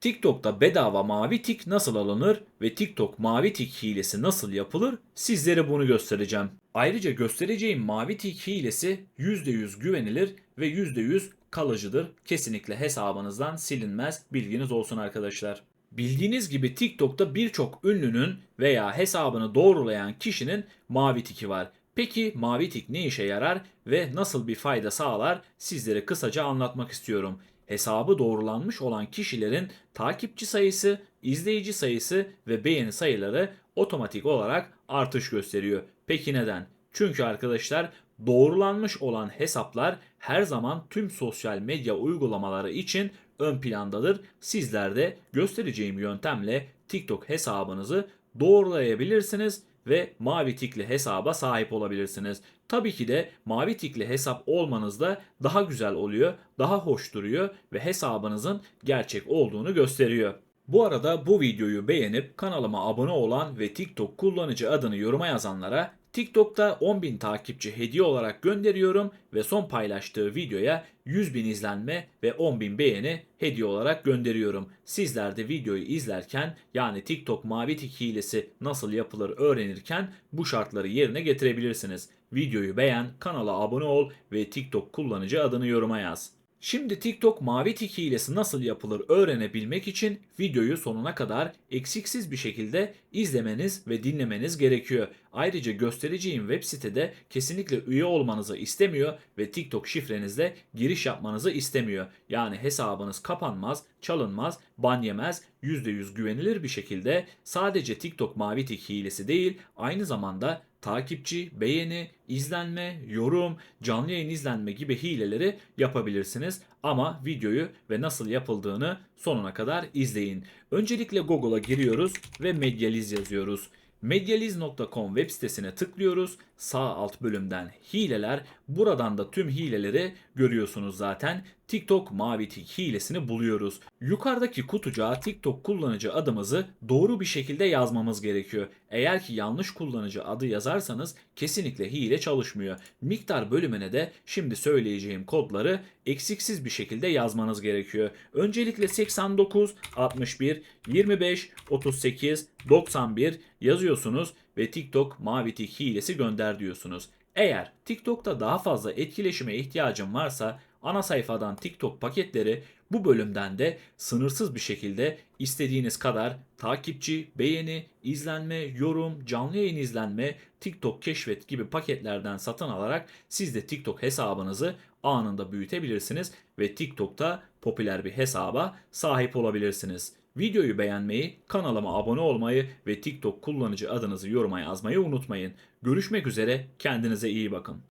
TikTok'ta bedava mavi tik nasıl alınır ve TikTok mavi tik hilesi nasıl yapılır sizlere bunu göstereceğim. Ayrıca göstereceğim mavi tik hilesi %100 güvenilir ve %100 kalıcıdır. Kesinlikle hesabınızdan silinmez bilginiz olsun arkadaşlar. Bildiğiniz gibi TikTok'ta birçok ünlünün veya hesabını doğrulayan kişinin mavi tiki var. Peki mavi tik ne işe yarar ve nasıl bir fayda sağlar sizlere kısaca anlatmak istiyorum. Hesabı doğrulanmış olan kişilerin takipçi sayısı, izleyici sayısı ve beğeni sayıları otomatik olarak artış gösteriyor. Peki neden? Çünkü arkadaşlar doğrulanmış olan hesaplar her zaman tüm sosyal medya uygulamaları için ön plandadır. Sizler de göstereceğim yöntemle TikTok hesabınızı doğrulayabilirsiniz ve mavi tikli hesaba sahip olabilirsiniz. Tabii ki de mavi tikli hesap olmanız da daha güzel oluyor, daha hoş duruyor ve hesabınızın gerçek olduğunu gösteriyor. Bu arada bu videoyu beğenip kanalıma abone olan ve TikTok kullanıcı adını yoruma yazanlara TikTok'ta 10.000 takipçi hediye olarak gönderiyorum ve son paylaştığı videoya 100.000 izlenme ve 10.000 beğeni hediye olarak gönderiyorum. Sizler de videoyu izlerken yani TikTok mavi tik hilesi nasıl yapılır öğrenirken bu şartları yerine getirebilirsiniz. Videoyu beğen, kanala abone ol ve TikTok kullanıcı adını yoruma yaz. Şimdi TikTok mavi tik hilesi nasıl yapılır öğrenebilmek için videoyu sonuna kadar eksiksiz bir şekilde izlemeniz ve dinlemeniz gerekiyor. Ayrıca göstereceğim web sitede kesinlikle üye olmanızı istemiyor ve TikTok şifrenizle giriş yapmanızı istemiyor. Yani hesabınız kapanmaz, çalınmaz, ban yemez, %100 güvenilir bir şekilde sadece TikTok mavi tik hilesi değil aynı zamanda takipçi, beğeni, izlenme, yorum, canlı yayın izlenme gibi hileleri yapabilirsiniz. Ama videoyu ve nasıl yapıldığını sonuna kadar izleyin. Öncelikle Google'a giriyoruz ve Medyaliz yazıyoruz. Medyaliz.com web sitesine tıklıyoruz. Sağ alt bölümden hileler. Buradan da tüm hileleri görüyorsunuz zaten. TikTok mavi tik hilesini buluyoruz. Yukarıdaki kutucuğa TikTok kullanıcı adımızı doğru bir şekilde yazmamız gerekiyor. Eğer ki yanlış kullanıcı adı yazarsanız kesinlikle hile çalışmıyor. Miktar bölümüne de şimdi söyleyeceğim kodları eksiksiz bir şekilde yazmanız gerekiyor. Öncelikle 89, 61, 25, 38, 91 yazıyorsunuz ve TikTok mavi tik hilesi gönder diyorsunuz. Eğer TikTok'ta daha fazla etkileşime ihtiyacın varsa ana sayfadan TikTok paketleri bu bölümden de sınırsız bir şekilde istediğiniz kadar takipçi, beğeni, izlenme, yorum, canlı yayın izlenme, TikTok keşfet gibi paketlerden satın alarak siz de TikTok hesabınızı anında büyütebilirsiniz ve TikTok'ta popüler bir hesaba sahip olabilirsiniz. Videoyu beğenmeyi, kanalıma abone olmayı ve TikTok kullanıcı adınızı yoruma yazmayı unutmayın. Görüşmek üzere, kendinize iyi bakın.